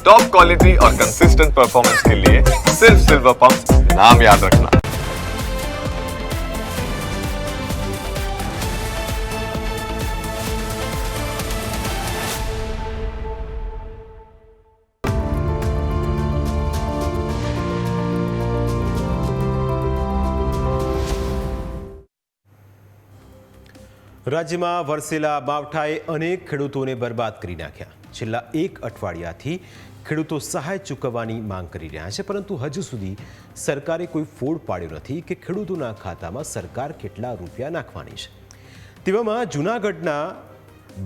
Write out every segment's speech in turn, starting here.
Top quality और consistent performance के लिए सिर्फ सिल्वर पंप नाम याद रखना રાજ્યમાં વરસેલા માવઠાએ અનેક ખેડૂતોને બરબાદ કરી નાખ્યા છેલ્લા એક અઠવાડિયાથી ખેડૂતો સહાય ચૂકવવાની માંગ કરી રહ્યા છે, પરંતુ હજુ સુધી સરકારે કોઈ ફોડ પાડ્યો નથી કે ખેડૂતોના ખાતામાં સરકાર કેટલા રૂપિયા નાખવાની છે. તેવામાં જૂનાગઢના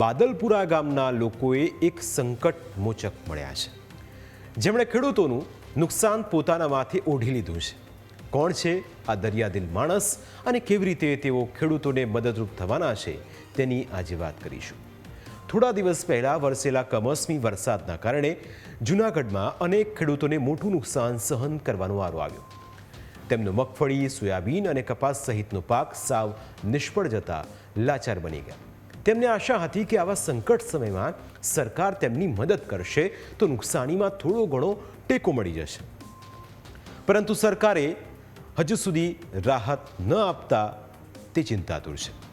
બાદલપુરા ગામના લોકોએ એક સંકટ મોચક મળ્યા છે. જેમણે ખેડૂતોનું નુકસાન પોતાના માથે ઓઢી લીધું છે. કોણ છે આ દરિયાદિલ માણસ અને કેવી રીતે તેઓ ખેડૂતોને મદદરૂપ થવાના છે તેની આજે વાત કરીશું. થોડા દિવસ પહેલા વરસેલા કમોસમી વરસાદના કારણે જૂનાગઢમાં અનેક ખેડૂતોને મોટું નુકસાન સહન કરવાનો વારો આવ્યો. તેમનો મગફળી, સોયાબીન અને કપાસ સહિતનો પાક સાવ નિષ્ફળ જતા લાચાર બની ગયા. તેમને આશા હતી કે આવા સંકટ સમયમાં સરકાર તેમની મદદ કરશે તો નુકસાનીમાં થોડો ઘણો ટેકો મળી જશે. પરંતુ સરકારે હજુ સુધી રાહત ન આપતા તે ચિંતાતુર છે.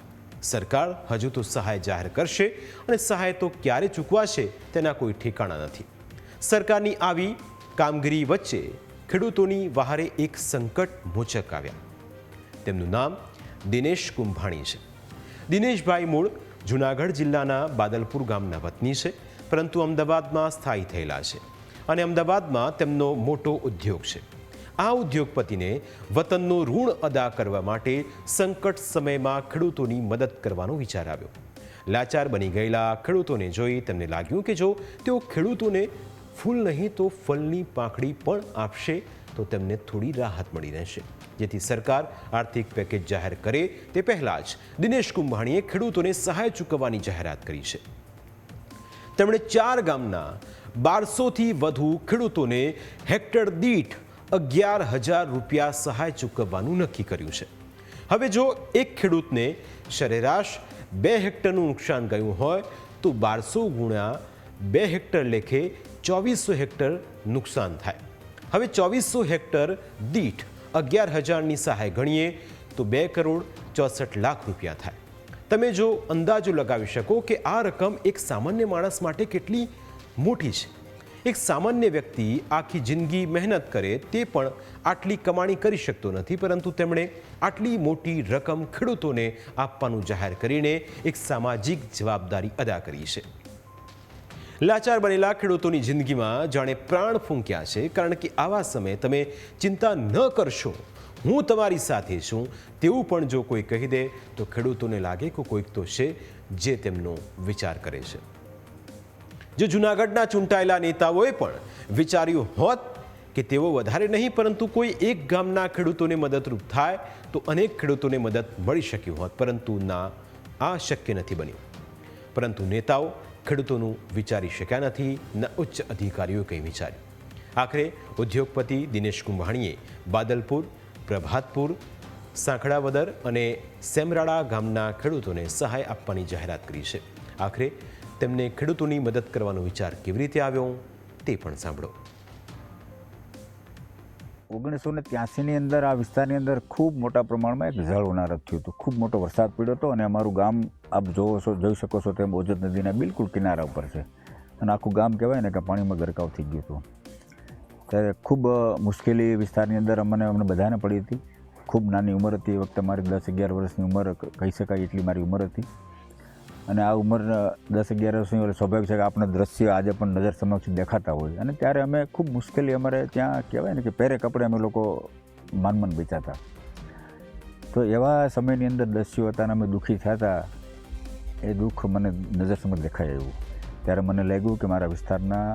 સરકાર હજુ તો સહાય જાહેર કરશે અને સહાય તો ક્યારે ચૂકવાશે તેના કોઈ ઠેકાણા નથી. સરકારની આવી કામગીરી વચ્ચે ખેડૂતોની વહારે એક સંકટ મોચક આવ્યા. તેમનું નામ દિનેશ કુંભાણી છે. દિનેશભાઈ મૂળ જુનાગઢ જિલ્લાના બાદલપુર ગામના વતની છે, પરંતુ અમદાવાદમાં સ્થાયી થયેલા છે અને અમદાવાદમાં તેમનો મોટો ઉદ્યોગ છે. આ ઉદ્યોગપતિને વતનનું ઋણ અદા કરવા માટે સંકટ સમયમાં ખેડૂતોની મદદ કરવાનો વિચાર આવ્યો. લાચાર બની ગયેલા ખેડૂતોને જોઈ તેમને લાગ્યું કે જો તેઓ ખેડૂતોને ફૂલ નહીં તો ફલની પાંખડી પણ આપશે, તો તેમને થોડી રાહત મળી રહેશે. જેથી સરકાર આર્થિક પેકેજ જાહેર કરે તે પહેલાં જ દિનેશ કુંભાણીએ ખેડૂતોને સહાય ચૂકવવાની જાહેરાત કરી છે. તેમણે ચાર ગામના બારસોથી વધુ ખેડૂતોને હેક્ટર દીઠ અગિયાર હજાર રૂપિયા સહાય ચૂકવવાનું નક્કી કર્યું છે. હવે જો એક ખેડૂતને સરેરાશ બે હેક્ટરનું નુકસાન ગયું હોય, તો બારસો ગુણ્યા બે હેક્ટર લેખે ચોવીસો હેક્ટર નુકસાન થાય. હવે ચોવીસો હેક્ટર દીઠ અગિયાર હજારની સહાય ગણીએ, તો બે કરોડ ચોસઠ લાખ રૂપિયા થાય. તમે જો અંદાજો લગાવી શકો કે આ રકમ એક સામાન્ય માણસ માટે કેટલી મોટી છે? એક સામાન્ય વ્યક્તિ આખી જિંદગી મહેનત કરે તે પણ આટલી કમાણી કરી શકતો નથી, પરંતુ તેમણે આટલી મોટી રકમ ખેડૂતોને આપવાનું જાહેર કરીને એક સામાજિક જવાબદારી અદા કરી છે. લાચાર બનેલા ખેડૂતોની જિંદગીમાં જાણે પ્રાણ ફૂંક્યા છે, કારણ કે આવા સમયે તમે ચિંતા ન કરશો. હું તમારી સાથે છું, તેવું પણ જો કોઈ કહી દે, તો ખેડૂતોને લાગે કે કોઈક તો છે જે તેમનો વિચાર કરે છે. જો જૂનાગઢના ચૂંટાયેલા નેતાઓએ પણ વિચાર્યું હોત કે તેઓ વધારે નહીં, પરંતુ કોઈ એક ગામના ખેડૂતોને મદદરૂપ થાય તો અનેક ખેડૂતોને મદદ મળી શક્યું હોત. પરંતુ ના, આ શક્ય નથી બન્યું. પરંતુ નેતાઓ ખેડૂતોનું વિચારી શક્યા નથી, ન ઉચ્ચ અધિકારીઓ કંઈ વિચાર્યું. આખરે ઉદ્યોગપતિ દિનેશ કુંભાણીએ બાદલપુર, પ્રભાતપુર, સાંખડાવદર અને સેમરાળા ગામના ખેડૂતોને સહાય આપવાની જાહેરાત કરી છે. આખરે તેમને ખેડૂતોની મદદ કરવાનો વિચાર કેવી રીતે આવ્યો તે પણ સાંભળો. ઓગણીસો ને ત્યાસીની અંદર આ વિસ્તારની અંદર ખૂબ મોટા પ્રમાણમાં એક જળ ઉનારક થયું હતું. ખૂબ મોટો વરસાદ પડ્યો હતો અને અમારું ગામ આપ જોવો છો, જોઈ શકો છો તેમ ઓજત નદીના બિલકુલ કિનારા ઉપર છે. અને આખું ગામ કહેવાય ને કે પાણીમાં ગરકાવ થઈ ગયું હતું. ત્યારે ખૂબ મુશ્કેલી વિસ્તારની અંદર અમને અમને બધાને પડી હતી. ખૂબ નાની ઉંમર હતી. એ વખતે મારી દસ અગિયાર વર્ષની ઉંમર કહી શકાય એટલી મારી ઉંમર હતી. અને આ ઉંમર દસ અગિયાર વર્ષની એટલે સ્વાભાવિક છે કે આપણે દ્રશ્ય આજે પણ નજર સમક્ષ દેખાતા હોય. અને ત્યારે અમે ખૂબ મુશ્કેલી અમારે ત્યાં કહેવાય ને કે પહેરે કપડે અમે લોકો માનમન વેચાતા તો એવા સમયની અંદર દસ્યુ હતા અને અમે દુઃખી થયા હતા એ દુઃખ મને નજર સમક્ષ દેખાય એવું ત્યારે મને લાગ્યું કે મારા વિસ્તારના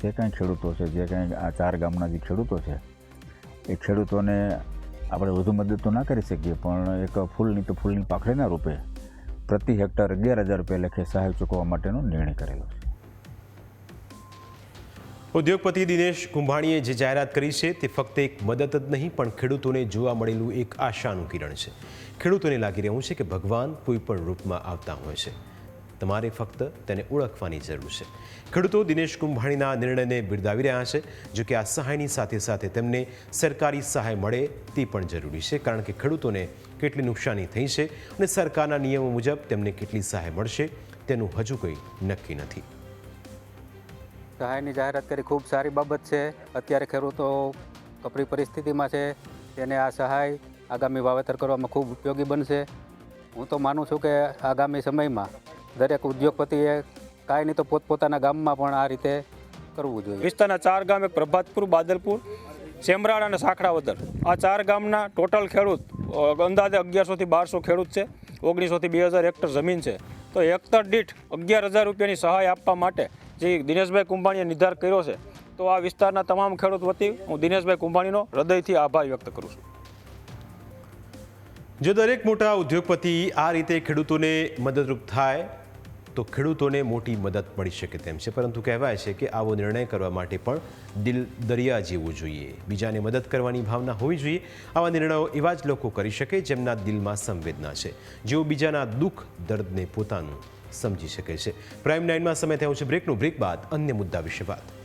જે કાંઈ ખેડૂતો છે, જે કાંઈ આ ચાર ગામના જે ખેડૂતો છે, એ ખેડૂતોને આપણે વધુ મદદ તો ના કરી શકીએ, પણ એક ફૂલની તો ફૂલની પાખડીના રૂપે પ્રતિ હેક્ટર અગિયાર હજાર રૂપિયા લેખે સહાય ચૂકવવા માટેનો નિર્ણય કરેલો છે. ઉદ્યોગપતિ દિનેશ કુંભાણીએ જે જાહેરાત કરી છે તે ફક્ત એક મદદ જ નહીં, પણ ખેડૂતોને જોવા મળેલું એક આશાનું કિરણ છે. ખેડૂતોને લાગી રહ્યું છે કે ભગવાન કોઈ પણ રૂપમાં આવતા હોય છે. તમારે ફક્ત તેને ઓળખવાની જરૂર છે. ખેડૂતો દિનેશ કુંભાણીના નિર્ણયને બિરદાવી રહ્યા છે. જો કે આ સહાયની સાથે સાથે તેમને સરકારી સહાય મળે તે પણ જરૂરી છે, કારણ કે ખેડૂતોને કેટલી નુકસાની થઈ છે અને સરકારના નિયમો મુજબ તેમને કેટલી સહાય મળશે તેનું હજુ કંઈ નક્કી નથી. સહાયની જાહેરાત કરી ખૂબ સારી બાબત છે. અત્યારે ખેડૂતો કપરી પરિસ્થિતિમાં છે. તેને આ સહાય આગામી વાવેતર કરવામાં ખૂબ ઉપયોગી બનશે. હું તો માનું છું કે આગામી સમયમાં દરેક ઉદ્યોગપતિએ કાંઈ નહીં તો પોતપોતાના ગામમાં પણ આ રીતે કરવું જોઈએ. વિસ્તારના ચાર ગામ એક પ્રભાતપુર બાદલપુર સેમરાળ અને સાખડાવદર આ ચાર ગામના ટોટલ ખેડૂત અંદાજે અગિયારસોથી બારસો ખેડૂત છે. ઓગણીસોથી બે હજાર હેક્ટર જમીન છે. તો હેક્ટર દીઠ અગિયાર હજાર રૂપિયાની સહાય આપવા માટે જે દિનેશભાઈ કુંભાણીએ નિર્ધાર કર્યો છે તો આ વિસ્તારના તમામ ખેડૂત વતી હું દિનેશભાઈ કુંભાણીનો હૃદયથી આભાર વ્યક્ત કરું છું. જો દરેક મોટા ઉદ્યોગપતિ આ રીતે ખેડૂતોને મદદરૂપ થાય તો ખેડૂતોને મોટી મદદ મળી શકે તેમ છે. પરંતુ કહેવાય છે કે આવો નિર્ણય કરવા માટે પણ દિલ દરિયા જેવું જોઈએ. બીજાને મદદ કરવાની ભાવના હોવી જોઈએ. આવા નિર્ણયો એવા જ લોકો કરી શકે જેમના દિલમાં સંવેદના છે. જેઓ બીજાના દુઃખ, દર્દને પોતાનું સમજી શકે છે. પ્રાઇમ નાઇનમાં સમય થયો છે. બ્રેકનું બ્રેક બાદ અન્ય મુદ્દા વિશે વાત.